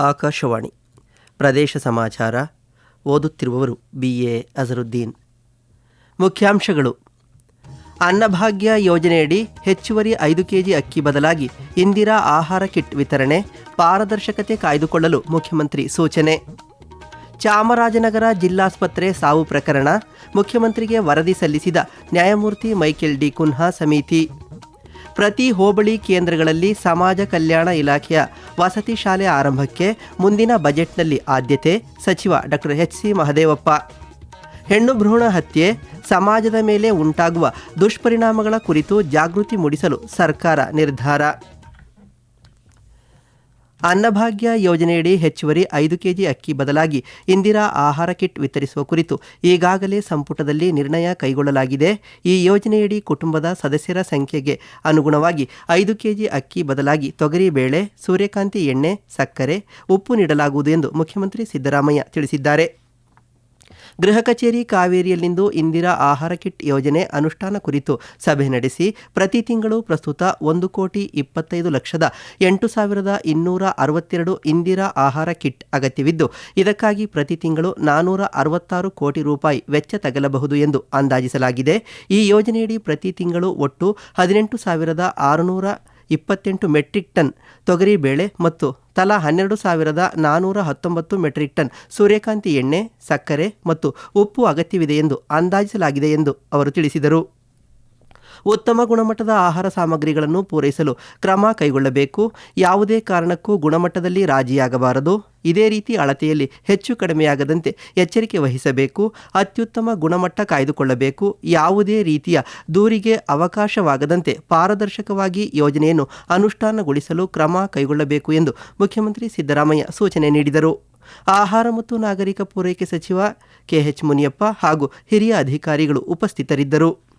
ಆಕಾಶವಾಣಿ. ಪ್ರದೇಶ ಸಮಾಚಾರ. ಓದುತ್ತಿರುವವರು B. A. Azharuddin. ಮುಖ್ಯಾಂಶಗಳು. ಅನ್ನಭಾಗ್ಯ ಯೋಜನೆಯಡಿ ಹೆಚ್ಚುವರಿ ಐದು ಕೆಜಿ ಅಕ್ಕಿ ಬದಲಾಗಿ ಇಂದಿರಾ ಆಹಾರ ಕಿಟ್ ವಿತರಣೆ ಪಾರದರ್ಶಕತೆ ಕಾಯ್ದುಕೊಳ್ಳಲು ಮುಖ್ಯಮಂತ್ರಿ ಸೂಚನೆ. ಚಾಮರಾಜನಗರ ಜಿಲ್ಲಾಸ್ಪತ್ರೆ ಸಾವು ಪ್ರಕರಣ ಮುಖ್ಯಮಂತ್ರಿಗೆ ವರದಿ ಸಲ್ಲಿಸಿದ ನ್ಯಾಯಮೂರ್ತಿ ಮೈಕೆಲ್ ಡಿ ಕುನ್ಹಾ ಸಮಿತಿ. ಪ್ರತಿ ಹೋಬಳಿ ಕೇಂದ್ರಗಳಲ್ಲಿ ಸಮಾಜ ಕಲ್ಯಾಣ ಇಲಾಖೆಯ ವಸತಿ ಶಾಲೆ ಆರಂಭಕ್ಕೆ ಮುಂದಿನ ಬಜೆಟ್ನಲ್ಲಿ ಆದ್ಯತೆ, ಸಚಿವ ಡಾಕ್ಟರ್ ಎಚ್ ಸಿ ಮಹದೇವಪ್ಪ. ಹೆಣ್ಣು ಭ್ರೂಣ ಹತ್ಯೆ ಸಮಾಜದ ಮೇಲೆ ಉಂಟಾಗುವ ದುಷ್ಪರಿಣಾಮಗಳ ಕುರಿತು ಜಾಗೃತಿ ಮೂಡಿಸಲು ಸರ್ಕಾರ ನಿರ್ಧಾರ. ಅನ್ನಭಾಗ್ಯ ಯೋಜನೆಯಡಿ ಹೆಚ್ಚುವರಿ ಐದು ಕೆಜಿ ಅಕ್ಕಿ ಬದಲಾಗಿ ಇಂದಿರಾ ಆಹಾರ ಕಿಟ್ ವಿತರಿಸುವ ಕುರಿತು ಈಗಾಗಲೇ ಸಂಪುಟದಲ್ಲಿ ನಿರ್ಣಯ ಕೈಗೊಳ್ಳಲಾಗಿದೆ. ಈ ಯೋಜನೆಯಡಿ ಕುಟುಂಬದ ಸದಸ್ಯರ ಸಂಖ್ಯೆಗೆ ಅನುಗುಣವಾಗಿ ಐದು ಕೆಜಿ ಅಕ್ಕಿ ಬದಲಾಗಿ ತೊಗರಿಬೇಳೆ ಸೂರ್ಯಕಾಂತಿ ಎಣ್ಣೆ, ಸಕ್ಕರೆ, ಉಪ್ಪು ನೀಡಲಾಗುವುದು ಎಂದು ಮುಖ್ಯಮಂತ್ರಿ ಸಿದ್ದರಾಮಯ್ಯ ತಿಳಿಸಿದ್ದಾರೆ. ಗೃಹ ಕಚೇರಿ ಕಾವೇರಿಯಲ್ಲಿಂದು ಇಂದಿರಾ ಆಹಾರ ಕಿಟ್ ಯೋಜನೆ ಅನುಷ್ಠಾನ ಕುರಿತು ಸಭೆ ನಡೆಸಿ ಪ್ರತಿ ತಿಂಗಳು ಪ್ರಸ್ತುತ ಒಂದು ಕೋಟಿ ಇಪ್ಪತ್ತೈದು ಲಕ್ಷದ ಎಂಟು ಸಾವಿರದ ಇನ್ನೂರ ಅರವತ್ತೆರಡು ಇಂದಿರಾ ಆಹಾರ ಕಿಟ್ ಅಗತ್ಯವಿದ್ದು, ಇದಕ್ಕಾಗಿ ಪ್ರತಿ ತಿಂಗಳು ನಾನೂರ ಅರವತ್ತಾರು ಕೋಟಿ ರೂಪಾಯಿ ವೆಚ್ಚ ತಗಲಬಹುದು ಎಂದು ಅಂದಾಜಿಸಲಾಗಿದೆ. ಈ ಯೋಜನೆಯಡಿ ಪ್ರತಿ ತಿಂಗಳು ಒಟ್ಟು ಹದಿನೆಂಟು ಸಾವಿರದ ಆರುನೂರ ಇಪ್ಪತ್ತೆಂಟು ಮೆಟ್ರಿಕ್ ಟನ್, ತೊಗರಿ ಬೇಳೆ ಮತ್ತು ತಲಾ ಹನ್ನೆರಡು ಸಾವಿರದ ನಾನ್ನೂರ ಹತ್ತೊಂಬತ್ತು ಮೆಟ್ರಿಕ್ ಟನ್, ಸೂರ್ಯಕಾಂತಿ ಎಣ್ಣೆ, ಸಕ್ಕರೆ ಮತ್ತು ಉಪ್ಪು ಅಗತ್ಯವಿದೆ ಎಂದು ಅಂದಾಜಿಸಲಾಗಿದೆ ಎಂದು ಅವರು ತಿಳಿಸಿದರು. ಉತ್ತಮ ಗುಣಮಟ್ಟದ ಆಹಾರ ಸಾಮಗ್ರಿಗಳನ್ನು ಪೂರೈಸಲು ಕ್ರಮ ಕೈಗೊಳ್ಳಬೇಕು. ಯಾವುದೇ ಕಾರಣಕ್ಕೂ ಗುಣಮಟ್ಟದಲ್ಲಿ ರಾಜಿಯಾಗಬಾರದು. ಇದೇ ರೀತಿ ಅಳತೆಯಲ್ಲಿ ಹೆಚ್ಚು ಕಡಿಮೆಯಾಗದಂತೆ ಎಚ್ಚರಿಕೆ ವಹಿಸಬೇಕು, ಅತ್ಯುತ್ತಮ ಗುಣಮಟ್ಟ ಕಾಯ್ದುಕೊಳ್ಳಬೇಕು, ಯಾವುದೇ ರೀತಿಯ ದೂರಿಗೆ ಅವಕಾಶವಾಗದಂತೆ ಪಾರದರ್ಶಕವಾಗಿ ಯೋಜನೆಯನ್ನು ಅನುಷ್ಠಾನಗೊಳಿಸಲು ಕ್ರಮ ಕೈಗೊಳ್ಳಬೇಕು ಎಂದು ಮುಖ್ಯಮಂತ್ರಿ ಸಿದ್ದರಾಮಯ್ಯ ಸೂಚನೆ ನೀಡಿದರು. ಆಹಾರ ಮತ್ತು ನಾಗರಿಕ ಪೂರೈಕೆ ಸಚಿವ ಕೆಎಚ್ ಮುನಿಯಪ್ಪ ಹಾಗೂ ಹಿರಿಯ ಅಧಿಕಾರಿಗಳು ಉಪಸ್ಥಿತರಿದ್ದರು.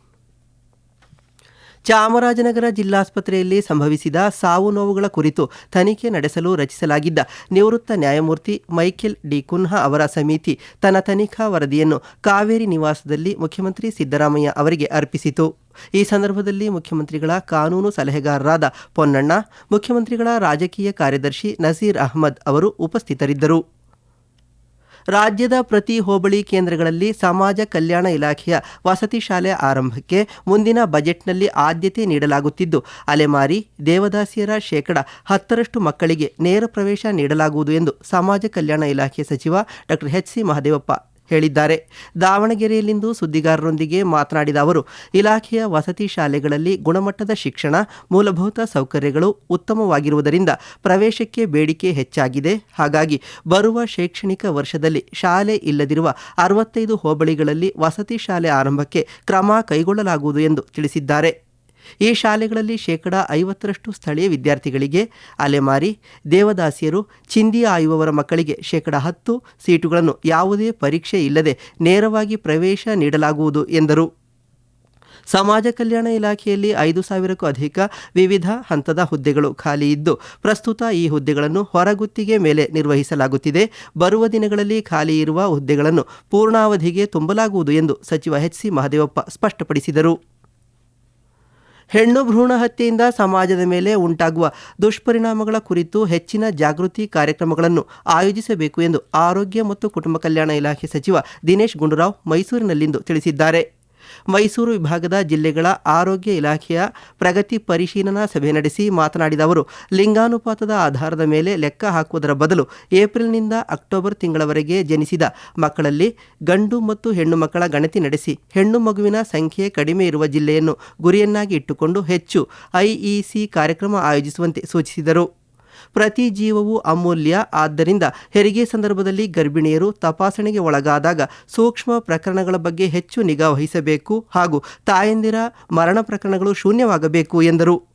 ಚಾಮರಾಜನಗರ ಜಿಲ್ಲಾಸ್ಪತ್ರೆಯಲ್ಲಿ ಸಂಭವಿಸಿದ ಸಾವು ನೋವುಗಳ ಕುರಿತು ತನಿಖೆ ನಡೆಸಲು ರಚಿಸಲಾಗಿದ್ದ ನಿವೃತ್ತ ನ್ಯಾಯಮೂರ್ತಿ ಮೈಕೆಲ್ ಡಿ ಕುನ್ಹಾ ಅವರ ಸಮಿತಿ ತನ್ನ ತನಿಖಾ ವರದಿಯನ್ನು ಕಾವೇರಿ ನಿವಾಸದಲ್ಲಿ ಮುಖ್ಯಮಂತ್ರಿ ಸಿದ್ದರಾಮಯ್ಯ ಅವರಿಗೆ ಅರ್ಪಿಸಿತು. ಈ ಸಂದರ್ಭದಲ್ಲಿ ಮುಖ್ಯಮಂತ್ರಿಗಳ ಕಾನೂನು ಸಲಹೆಗಾರರಾದ ಪೊನ್ನಣ್ಣ, ಮುಖ್ಯಮಂತ್ರಿಗಳ ರಾಜಕೀಯ ಕಾರ್ಯದರ್ಶಿ ನಸೀರ್ ಅಹ್ಮದ್ ಅವರು ಉಪಸ್ಥಿತರಿದ್ದರು. ರಾಜ್ಯದ ಪ್ರತಿ ಹೋಬಳಿ ಕೇಂದ್ರಗಳಲ್ಲಿ ಸಮಾಜ ಕಲ್ಯಾಣ ಇಲಾಖೆಯ ವಸತಿ ಶಾಲೆ ಆರಂಭಕ್ಕೆ ಮುಂದಿನ ಬಜೆಟ್ನಲ್ಲಿ ಆದ್ಯತೆ ನೀಡಲಾಗುತ್ತಿದ್ದು, ಅಲೆಮಾರಿ, ದೇವದಾಸಿಯರ ಶೇಕಡ ಹತ್ತರಷ್ಟು ಮಕ್ಕಳಿಗೆ ನೇರ ಪ್ರವೇಶ ನೀಡಲಾಗುವುದು ಎಂದು ಸಮಾಜ ಕಲ್ಯಾಣ ಇಲಾಖೆ ಸಚಿವ ಡಾಕ್ಟರ್ ಎಚ್ ಸಿ ಮಹದೇವಪ್ಪ ಹೇಳಿದ್ದಾರೆ. ದಾವಣಗೆರೆಯಲ್ಲಿಂದು ಸುದ್ದಿಗಾರರೊಂದಿಗೆ ಮಾತನಾಡಿದ ಅವರು, ಇಲಾಖೆಯ ವಸತಿ ಶಾಲೆಗಳಲ್ಲಿ ಗುಣಮಟ್ಟದ ಶಿಕ್ಷಣ, ಮೂಲಭೂತ ಸೌಕರ್ಯಗಳು ಉತ್ತಮವಾಗಿರುವುದರಿಂದ ಪ್ರವೇಶಕ್ಕೆ ಬೇಡಿಕೆ ಹೆಚ್ಚಾಗಿದೆ. ಹಾಗಾಗಿ ಬರುವ ಶೈಕ್ಷಣಿಕ ವರ್ಷದಲ್ಲಿ ಶಾಲೆ ಇಲ್ಲದಿರುವ ಅರವತ್ತೈದು ಹೋಬಳಿಗಳಲ್ಲಿ ವಸತಿ ಶಾಲೆ ಆರಂಭಕ್ಕೆ ಕ್ರಮ ಕೈಗೊಳ್ಳಲಾಗುವುದು ಎಂದು ತಿಳಿಸಿದ್ದಾರೆ. ಈ ಶಾಲೆಗಳಲ್ಲಿ ಶೇಕಡ ಐವತ್ತರಷ್ಟು ಸ್ಥಳೀಯ ವಿದ್ಯಾರ್ಥಿಗಳಿಗೆ ಅಲೆಮಾರಿ, ದೇವದಾಸಿಯರು ಚಿಂದಿ ಆಯುವವರ ಮಕ್ಕಳಿಗೆ ಶೇಕಡ ಹತ್ತು ಸೀಟುಗಳನ್ನು ಯಾವುದೇ ಪರೀಕ್ಷೆ ಇಲ್ಲದೆ ನೇರವಾಗಿ ಪ್ರವೇಶ ನೀಡಲಾಗುವುದು ಎಂದರು. ಸಮಾಜ ಕಲ್ಯಾಣ ಇಲಾಖೆಯಲ್ಲಿ ಐದು ಸಾವಿರಕ್ಕೂ ಅಧಿಕ ವಿವಿಧ ಹಂತದ ಹುದ್ದೆಗಳು ಖಾಲಿ ಇದ್ದು, ಪ್ರಸ್ತುತ ಈ ಹುದ್ದೆಗಳನ್ನು ಹೊರಗುತ್ತಿಗೆ ಮೇಲೆ ನಿರ್ವಹಿಸಲಾಗುತ್ತಿದೆ. ಬರುವ ದಿನಗಳಲ್ಲಿ ಖಾಲಿ ಇರುವ ಹುದ್ದೆಗಳನ್ನು ಪೂರ್ಣಾವಧಿಗೆ ತುಂಬಲಾಗುವುದು ಎಂದು ಸಚಿವ ಎಚ್ ಸಿ ಮಹದೇವಪ್ಪ ಸ್ಪಷ್ಟಪಡಿಸಿದರು. ಹೆಣ್ಣು ಭ್ರೂಣ ಹತ್ಯೆಯಿಂದ ಸಮಾಜದ ಮೇಲೆ ಉಂಟಾಗುವ ದುಷ್ಪರಿಣಾಮಗಳ ಕುರಿತು ಹೆಚ್ಚಿನ ಜಾಗೃತಿ ಕಾರ್ಯಕ್ರಮಗಳನ್ನು ಆಯೋಜಿಸಬೇಕು ಎಂದು ಆರೋಗ್ಯ ಮತ್ತು ಕುಟುಂಬ ಕಲ್ಯಾಣ ಇಲಾಖೆ ಸಚಿವ ದಿನೇಶ್ ಗುಂಡೂರಾವ್ ಮೈಸೂರಿನಲ್ಲಿಂದು ತಿಳಿಸಿದ್ದಾರೆ. ಮೈಸೂರು ವಿಭಾಗದ ಜಿಲ್ಲೆಗಳ ಆರೋಗ್ಯ ಇಲಾಖೆಯ ಪ್ರಗತಿ ಪರಿಶೀಲನಾ ಸಭೆ ನಡೆಸಿ ಮಾತನಾಡಿದ ಅವರು, ಲಿಂಗಾನುಪಾತದ ಆಧಾರದ ಮೇಲೆ ಲೆಕ್ಕ ಹಾಕುವುದರ ಬದಲು ಏಪ್ರಿಲ್ನಿಂದ ಅಕ್ಟೋಬರ್ ತಿಂಗಳವರೆಗೆ ಜನಿಸಿದ ಮಕ್ಕಳಲ್ಲಿ ಗಂಡು ಮತ್ತು ಹೆಣ್ಣು ಮಕ್ಕಳ ಗಣತಿ ನಡೆಸಿ, ಹೆಣ್ಣು ಮಗುವಿನ ಸಂಖ್ಯೆ ಕಡಿಮೆ ಇರುವ ಜಿಲ್ಲೆಯನ್ನು ಗುರಿಯನ್ನಾಗಿ ಇಟ್ಟುಕೊಂಡು ಹೆಚ್ಚು ಐಇಸಿ ಕಾರ್ಯಕ್ರಮ ಆಯೋಜಿಸುವಂತೆ ಸೂಚಿಸಿದರು. ಪ್ರತಿ ಜೀವವು ಅಮೂಲ್ಯ. ಆದ್ದರಿಂದ ಹೆರಿಗೆ ಸಂದರ್ಭದಲ್ಲಿ ಗರ್ಭಿಣಿಯರು ತಪಾಸಣೆಗೆ ಒಳಗಾದಾಗ ಸೂಕ್ಷ್ಮ ಪ್ರಕರಣಗಳ ಬಗ್ಗೆ ಹೆಚ್ಚು ನಿಗಾ ವಹಿಸಬೇಕು ಹಾಗೂ ತಾಯಂದಿರ ಮರಣ ಪ್ರಕರಣಗಳು ಶೂನ್ಯವಾಗಬೇಕು ಎಂದರು.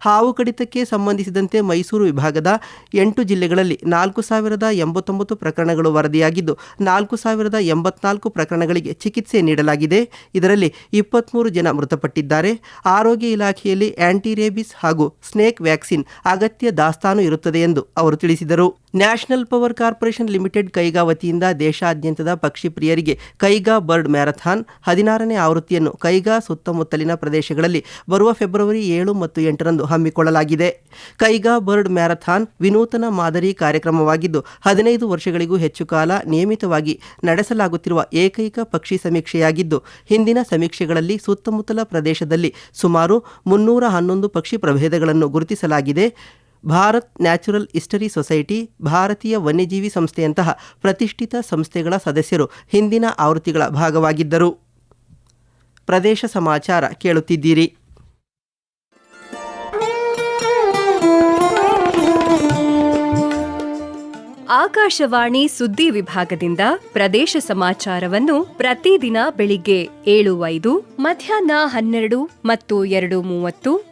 ಹಾವು ಕಡಿತಕ್ಕೆ ಸಂಬಂಧಿಸಿದಂತೆ ಮೈಸೂರು ವಿಭಾಗದ ಎಂಟು ಜಿಲ್ಲೆಗಳಲ್ಲಿ ನಾಲ್ಕು ಸಾವಿರದ ಎಂಬತ್ತೊಂಬತ್ತು ಪ್ರಕರಣಗಳು ವರದಿಯಾಗಿದ್ದು, ನಾಲ್ಕು ಸಾವಿರದ ಎಂಬತ್ನಾಲ್ಕು ಪ್ರಕರಣಗಳಿಗೆ ಚಿಕಿತ್ಸೆ ನೀಡಲಾಗಿದೆ. ಇದರಲ್ಲಿ ಇಪ್ಪತ್ತ್ಮೂರು ಜನ ಮೃತಪಟ್ಟಿದ್ದಾರೆ. ಆರೋಗ್ಯ ಇಲಾಖೆಯಲ್ಲಿ ಆ್ಯಂಟಿ ರೇಬಿಸ್ ಹಾಗೂ ಸ್ನೇಕ್ ವ್ಯಾಕ್ಸಿನ್ ಅಗತ್ಯ ದಾಸ್ತಾನು ಇರುತ್ತದೆ ಎಂದು ಅವರು ತಿಳಿಸಿದರು. National power corporation limited Kaiga ವತಿಯಿಂದ ದೇಶಾದ್ಯಂತದ ಪಕ್ಷಿ ಪ್ರಿಯರಿಗೆ ಕೈಗಾ ಬರ್ಡ್ ಮ್ಯಾರಥಾನ್ ಹದಿನಾರನೇ ಆವೃತ್ತಿಯನ್ನು ಕೈಗಾ ಸುತ್ತಮುತ್ತಲಿನ ಪ್ರದೇಶಗಳಲ್ಲಿ ಬರುವ ಫೆಬ್ರವರಿ ಏಳು ಮತ್ತು ಎಂಟರಂದು ಹಮ್ಮಿಕೊಳ್ಳಲಾಗಿದೆ. ಕೈಗಾ ಬರ್ಡ್ ಮ್ಯಾರಥಾನ್ ವಿನೂತನ ಮಾದರಿ ಕಾರ್ಯಕ್ರಮವಾಗಿದ್ದು, ಹದಿನೈದು ವರ್ಷಗಳಿಗೂ ಹೆಚ್ಚು ಕಾಲ ನಿಯಮಿತವಾಗಿ ನಡೆಸಲಾಗುತ್ತಿರುವ ಏಕೈಕ ಪಕ್ಷಿ ಸಮೀಕ್ಷೆಯಾಗಿದ್ದು, ಹಿಂದಿನ ಸಮೀಕ್ಷೆಗಳಲ್ಲಿ ಸುತ್ತಮುತ್ತಲ ಪ್ರದೇಶದಲ್ಲಿ ಸುಮಾರು ಮುನ್ನೂರ ಹನ್ನೊಂದು ಪಕ್ಷಿ ಪ್ರಭೇದಗಳನ್ನು ಗುರುತಿಸಲಾಗಿದೆ. ಭಾರತ್ ನ್ಯಾಚುರಲ್ ಹಿಸ್ಟರಿ ಸೊಸೈಟಿ ಭಾರತೀಯ ವನ್ಯಜೀವಿ ಸಂಸ್ಥೆಯಂತಹ ಪ್ರತಿಷ್ಠಿತ ಸಂಸ್ಥೆಗಳ ಸದಸ್ಯರು ಹಿಂದಿನ ಆವೃತ್ತಿಗಳ ಭಾಗವಾಗಿದ್ದರು. ಪ್ರದೇಶ ಸಮಾಚಾರ ಕೇಳುತ್ತಿದ್ದೀರಿ. ಆಕಾಶವಾಣಿ ಸುದ್ದಿ ವಿಭಾಗದಿಂದ ಪ್ರದೇಶ ಸಮಾಚಾರವನ್ನು ಪ್ರತಿದಿನ ಬೆಳಿಗ್ಗೆ ಏಳು ಐದು ಮಧ್ಯಾಹ್ನ ಹನ್ನೆರಡು ಮತ್ತು ಎರಡು ಮೂವತ್ತು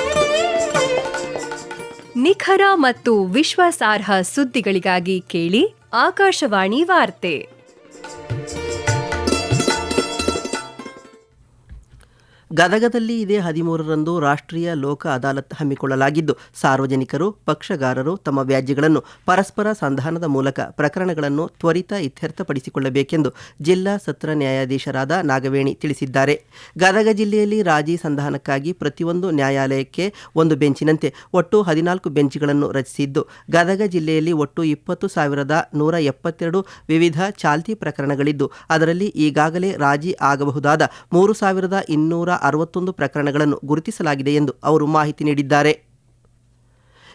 ನಿಖರ ಮತ್ತು ವಿಶ್ವಾಸಾರ್ಹ ಸುದ್ದಿಗಳಿಗಾಗಿ ಕೇಳಿ ಆಕಾಶವಾಣಿ ವಾರ್ತೆ. ಗದಗದಲ್ಲಿ ಇದೇ ಹದಿಮೂರರಂದು ರಾಷ್ಟ್ರೀಯ ಲೋಕ ಅದಾಲತ್ ಹಮ್ಮಿಕೊಳ್ಳಲಾಗಿದ್ದು, ಸಾರ್ವಜನಿಕರು, ಪಕ್ಷಗಾರರು ತಮ್ಮ ವ್ಯಾಜ್ಯಗಳನ್ನು ಪರಸ್ಪರ ಸಂಧಾನದ ಮೂಲಕ ಪ್ರಕರಣಗಳನ್ನು ತ್ವರಿತ ಇತ್ಯರ್ಥಪಡಿಸಿಕೊಳ್ಳಬೇಕೆಂದು ಜಿಲ್ಲಾ ಸತ್ರ ನ್ಯಾಯಾಧೀಶರಾದ ನಾಗವೇಣಿ ತಿಳಿಸಿದ್ದಾರೆ. ಗದಗ ಜಿಲ್ಲೆಯಲ್ಲಿ ರಾಜಿ ಸಂಧಾನಕ್ಕಾಗಿ ಪ್ರತಿಯೊಂದು ನ್ಯಾಯಾಲಯಕ್ಕೆ ಒಂದು ಬೆಂಚಿನಂತೆ ಒಟ್ಟು ಹದಿನಾಲ್ಕು ಬೆಂಚ್ಗಳನ್ನು ರಚಿಸಿದ್ದು, ಗದಗ ಜಿಲ್ಲೆಯಲ್ಲಿ ಒಟ್ಟು ಇಪ್ಪತ್ತು ಸಾವಿರದ ನೂರ ಎಪ್ಪತ್ತೆರಡು ವಿವಿಧ ಚಾಲ್ತಿ ಪ್ರಕರಣಗಳಿದ್ದು, ಅದರಲ್ಲಿ ಈಗಾಗಲೇ ರಾಜಿ ಆಗಬಹುದಾದ ಮೂರು ಸಾವಿರದ ಇನ್ನೂರ ಅರವತ್ತೊಂದು ಪ್ರಕರಣಗಳನ್ನು ಗುರುತಿಸಲಾಗಿದೆ ಎಂದು ಅವರು ಮಾಹಿತಿ ನೀಡಿದ್ದಾರೆ.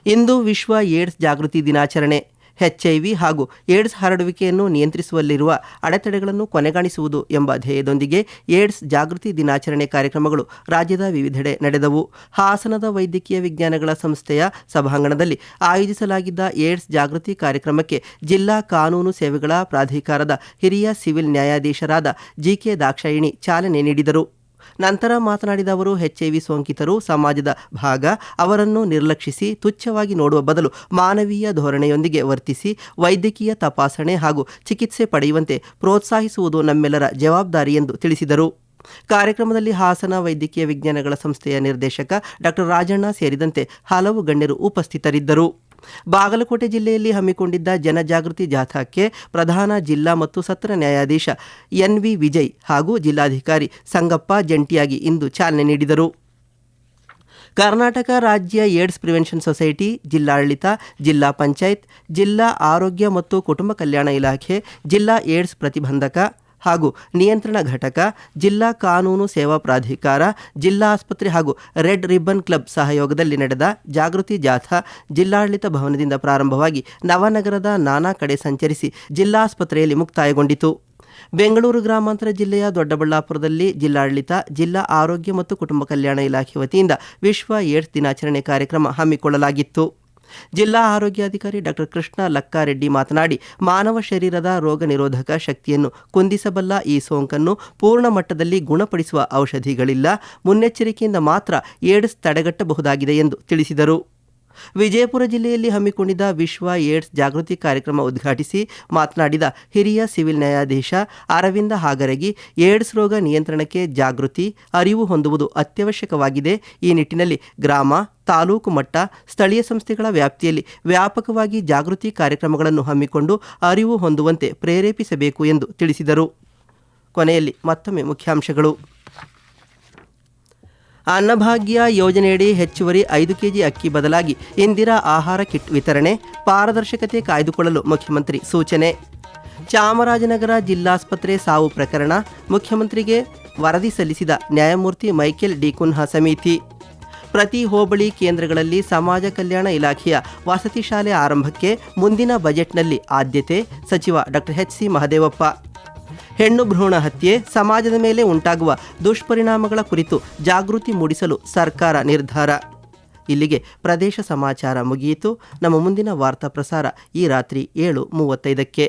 ಇಂದು ವಿಶ್ವ ಏಡ್ಸ್ ಜಾಗೃತಿ ದಿನಾಚರಣೆ. ಎಚ್ಐವಿ ಹಾಗೂ ಏಡ್ಸ್ ಹರಡುವಿಕೆಯನ್ನು ನಿಯಂತ್ರಿಸುವಲ್ಲಿರುವ ಅಡೆತಡೆಗಳನ್ನು ಕೊನೆಗಾಣಿಸುವುದು ಎಂಬ ಧ್ಯೇಯದೊಂದಿಗೆ ಏಡ್ಸ್ ಜಾಗೃತಿ ದಿನಾಚರಣೆ ಕಾರ್ಯಕ್ರಮಗಳು ರಾಜ್ಯದ ವಿವಿಧೆಡೆ ನಡೆದವು. ಹಾಸನದ ವೈದ್ಯಕೀಯ ವಿಜ್ಞಾನಗಳ ಸಂಸ್ಥೆಯ ಸಭಾಂಗಣದಲ್ಲಿ ಆಯೋಜಿಸಲಾಗಿದ್ದ ಏಡ್ಸ್ ಜಾಗೃತಿ ಕಾರ್ಯಕ್ರಮಕ್ಕೆ ಜಿಲ್ಲಾ ಕಾನೂನು ಸೇವೆಗಳ ಪ್ರಾಧಿಕಾರದ ಹಿರಿಯ ಸಿವಿಲ್ ನ್ಯಾಯಾಧೀಶರಾದ ಜಿಕೆ ದಾಕ್ಷಾಯಿಣಿ ಚಾಲನೆ ನೀಡಿದರು. ನಂತರ ಮಾತನಾಡಿದ ಅವರು ಎಚ್ಐವಿ ಸೋಂಕಿತರು ಸಮಾಜದ ಭಾಗ. ಅವರನ್ನು ನಿರ್ಲಕ್ಷಿಸಿ, ತುಚ್ಛವಾಗಿ ನೋಡುವ ಬದಲು ಮಾನವೀಯ ಧೋರಣೆಯೊಂದಿಗೆ ವರ್ತಿಸಿ, ವೈದ್ಯಕೀಯ ತಪಾಸಣೆ ಹಾಗೂ ಚಿಕಿತ್ಸೆ ಪಡೆಯುವಂತೆ ಪ್ರೋತ್ಸಾಹಿಸುವುದು ನಮ್ಮೆಲ್ಲರ ಜವಾಬ್ದಾರಿ ಎಂದು ತಿಳಿಸಿದರು. ಕಾರ್ಯಕ್ರಮದಲ್ಲಿ ಹಾಸನ ವೈದ್ಯಕೀಯ ವಿಜ್ಞಾನಗಳ ಸಂಸ್ಥೆಯ ನಿರ್ದೇಶಕ ಡಾಕ್ಟರ್ ರಾಜಣ್ಣ ಸೇರಿದಂತೆ ಹಲವು ಗಣ್ಯರು ಉಪಸ್ಥಿತರಿದ್ದರು. ಬಾಗಲಕೋಟೆ ಜಿಲ್ಲೆಯಲ್ಲಿ ಹಮ್ಮಿಕೊಂಡಿದ್ದ ಜನಜಾಗೃತಿ ಜಾಥಾಕ್ಕೆ ಪ್ರಧಾನ ಜಿಲ್ಲಾ ಮತ್ತು ಸತ್ರ ನ್ಯಾಯಾಧೀಶ ಎನ್ ವಿ ವಿಜಯ್ ಹಾಗೂ ಜಿಲ್ಲಾಧಿಕಾರಿ ಸಂಗಪ್ಪ ಜಂಟಿಯಾಗಿ ಇಂದು ಚಾಲನೆ ನೀಡಿದರು. ಕರ್ನಾಟಕ ರಾಜ್ಯ ಏಡ್ಸ್ ಪ್ರಿವೆನ್ಷನ್ ಸೊಸೈಟಿ, ಜಿಲ್ಲಾಡಳಿತ, ಜಿಲ್ಲಾ ಪಂಚಾಯತ್, ಜಿಲ್ಲಾ ಆರೋಗ್ಯ ಮತ್ತು ಕುಟುಂಬ ಕಲ್ಯಾಣ ಇಲಾಖೆ, ಜಿಲ್ಲಾ ಏಡ್ಸ್ ಪ್ರತಿಬಂಧಕ ಹಾಗೂ ನಿಯಂತ್ರಣ ಘಟಕ, ಜಿಲ್ಲಾ ಕಾನೂನು ಸೇವಾ ಪ್ರಾಧಿಕಾರ, ಜಿಲ್ಲಾ ಆಸ್ಪತ್ರೆ ಹಾಗೂ ರೆಡ್ ರಿಬ್ಬನ್ ಕ್ಲಬ್ ಸಹಯೋಗದಲ್ಲಿ ನಡೆದ ಜಾಗೃತಿ ಜಾಥಾ ಜಿಲ್ಲಾಡಳಿತ ಭವನದಿಂದ ಪ್ರಾರಂಭವಾಗಿ ನವನಗರದ ನಾನಾ ಕಡೆ ಸಂಚರಿಸಿ ಜಿಲ್ಲಾಸ್ಪತ್ರೆಯಲ್ಲಿ ಮುಕ್ತಾಯಗೊಂಡಿತು. ಬೆಂಗಳೂರು ಗ್ರಾಮಾಂತರ ಜಿಲ್ಲೆಯ ದೊಡ್ಡಬಳ್ಳಾಪುರದಲ್ಲಿ ಜಿಲ್ಲಾಡಳಿತ, ಜಿಲ್ಲಾ ಆರೋಗ್ಯ ಮತ್ತು ಕುಟುಂಬ ಕಲ್ಯಾಣ ಇಲಾಖೆ ವತಿಯಿಂದ ವಿಶ್ವ ಏಡ್ಸ್ ದಿನಾಚರಣೆ ಕಾರ್ಯಕ್ರಮ ಹಮ್ಮಿಕೊಳ್ಳಲಾಗಿತ್ತು. ಜಿಲ್ಲಾ ಆರೋಗ್ಯಾಧಿಕಾರಿ ಡಾಕ್ಟರ್ ಕೃಷ್ಣ ಲಕ್ಕಾರೆಡ್ಡಿ ಮಾತನಾಡಿ, ಮಾನವ ಶರೀರದ ರೋಗ ನಿರೋಧಕ ಶಕ್ತಿಯನ್ನು ಕುಂದಿಸಬಲ್ಲ ಈ ಸೋಂಕನ್ನು ಪೂರ್ಣ ಮಟ್ಟದಲ್ಲಿ ಗುಣಪಡಿಸುವ ಔಷಧಿಗಳಿಲ್ಲ. ಮುನ್ನೆಚ್ಚರಿಕೆಯಿಂದ ಮಾತ್ರ ಏಡ್ಸ್ ತಡೆಗಟ್ಟಬಹುದಾಗಿದೆ ಎಂದು ತಿಳಿಸಿದರು. ವಿಜಯಪುರ ಜಿಲ್ಲೆಯಲ್ಲಿ ಹಮ್ಮಿಕೊಂಡಿದ್ದ ವಿಶ್ವ ಏಡ್ಸ್ ಜಾಗೃತಿ ಕಾರ್ಯಕ್ರಮ ಉದ್ಘಾಟಿಸಿ ಮಾತನಾಡಿದ ಹಿರಿಯ ಸಿವಿಲ್ ನ್ಯಾಯಾಧೀಶ ಅರವಿಂದ ಹಾಗರಗಿ, ಏಡ್ಸ್ ರೋಗ ನಿಯಂತ್ರಣಕ್ಕೆ ಜಾಗೃತಿ, ಅರಿವು ಹೊಂದುವುದು ಅತ್ಯವಶ್ಯಕವಾಗಿದೆ. ಈ ನಿಟ್ಟಿನಲ್ಲಿ ಗ್ರಾಮ ತಾಲೂಕು ಮಟ್ಟ ಸ್ಥಳೀಯ ಸಂಸ್ಥೆಗಳ ವ್ಯಾಪ್ತಿಯಲ್ಲಿ ವ್ಯಾಪಕವಾಗಿ ಜಾಗೃತಿ ಕಾರ್ಯಕ್ರಮಗಳನ್ನು ಹಮ್ಮಿಕೊಂಡು ಅರಿವು ಹೊಂದುವಂತೆ ಪ್ರೇರೇಪಿಸಬೇಕು ಎಂದು ತಿಳಿಸಿದರು. ಕೊನೆಯಲ್ಲಿ ಮತ್ತೊಮ್ಮೆ ಮುಖ್ಯಾಂಶಗಳು. ಅನ್ನಭಾಗ್ಯ ಯೋಜನೆಯಡಿ ಹೆಚ್ಚುವರಿ ಐದು ಕೆಜಿ ಅಕ್ಕಿ ಬದಲಾಗಿ ಇಂದಿರಾ ಆಹಾರ ಕಿಟ್ ವಿತರಣೆ, ಪಾರದರ್ಶಕತೆ ಕಾಯ್ದುಕೊಳ್ಳಲು ಮುಖ್ಯಮಂತ್ರಿ ಸೂಚನೆ. ಚಾಮರಾಜನಗರ ಜಿಲ್ಲಾಸ್ಪತ್ರೆ ಸಾವು ಪ್ರಕರಣ, ಮುಖ್ಯಮಂತ್ರಿಗೆ ವರದಿ ಸಲ್ಲಿಸಿದ ನ್ಯಾಯಮೂರ್ತಿ ಮೈಕೆಲ್ ಡಿ ಕುನ್ಹಾ ಸಮಿತಿ. ಪ್ರತಿ ಹೋಬಳಿ ಕೇಂದ್ರಗಳಲ್ಲಿ ಸಮಾಜ ಕಲ್ಯಾಣ ಇಲಾಖೆಯ ವಸತಿ ಶಾಲೆ ಆರಂಭಕ್ಕೆ ಮುಂದಿನ ಬಜೆಟ್ನಲ್ಲಿ ಆದ್ಯತೆ, ಸಚಿವ ಡಾಕ್ಟರ್ ಎಚ್ ಸಿ ಮಹದೇವಪ್ಪ. ಹೆಣ್ಣು ಭ್ರೂಣ ಹತ್ಯೆ ಸಮಾಜದ ಮೇಲೆ ಉಂಟಾಗುವ ದುಷ್ಪರಿಣಾಮಗಳ ಕುರಿತು ಜಾಗೃತಿ ಮೂಡಿಸಲು ಸರ್ಕಾರ ನಿರ್ಧಾರ. ಇಲ್ಲಿಗೆ ಪ್ರದೇಶ ಸಮಾಚಾರ ಮುಗಿಯಿತು. ನಮ್ಮ ಮುಂದಿನ ವಾರ್ತಾ ಪ್ರಸಾರ ಈ ರಾತ್ರಿ ಏಳು ಮೂವತ್ತೈದಕ್ಕೆ.